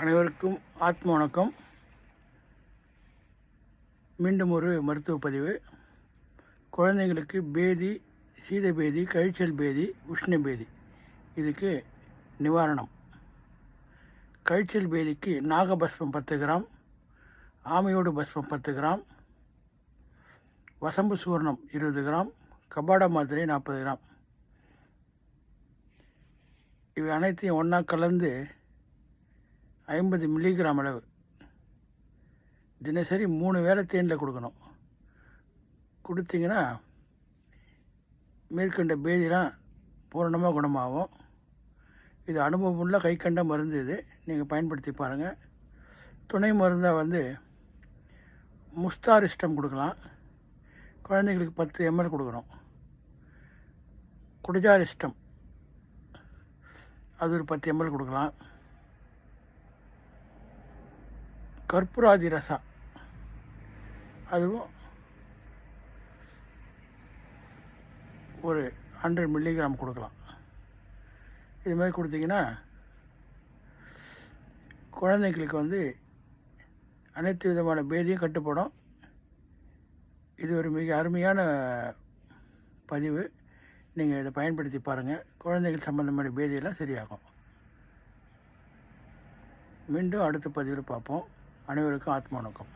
அனைவருக்கும் ஆத்ம வணக்கம். மீண்டும் ஒரு மருத்துவ பதிவு. குழந்தைங்களுக்கு பேதி சீத பேதி கழிச்சல் பேதி உஷ்ண பேதி. இதுக்கு நிவாரணம். கழிச்சல் பேதிக்கு நாகபஸ்மம் பத்து கிராம் ஆமையோடு பஸ்மம் பத்து கிராம் வசம்பு சூர்ணம் இருபது கிராம் கபாடா மாத்திரை நாற்பது கிராம். இவை அனைத்தையும் ஒன்றா கலந்து ஐம்பது மில்லிகிராம் அளவு. தினசரி மூணு வேளை தேனில் கொடுக்கணும். கொடுத்தீங்கன்னா மேற்கண்ட பேதிலாம் பூரணமாக குணமாகும். இது அனுபவமுள்ள கை கண்ட மருந்து இது. நீங்கள் பயன்படுத்தி பாருங்கள் துணை மருந்தாக வந்து முஸ்தாரிஸ்டம் கொடுக்கலாம். குழந்தைங்களுக்கு பத்து எம்எல் கொடுக்கணும். குடிஜாரிஸ்டம் அது ஒரு பத்து எம்எல் கொடுக்கலாம். கற்பூராதி ரசம் அதுவும் ஒரு ஹண்ட்ரட் மில்லிகிராம் கொடுக்கலாம். இது மாதிரி கொடுத்தீங்கன்னா குழந்தைங்களுக்கு வந்து அனைத்து விதமான பேதியும் கட்டுப்படும். இது ஒரு மிக அருமையான பதிவு. நீங்கள் இதை பயன்படுத்தி பாருங்கள் குழந்தைகள் சம்மந்தமான பேதியெல்லாம் சரியாகும். மீண்டும் அடுத்த பதிவில் பார்ப்போம். அனைவருக்கும் ஆத்ம வணக்கம்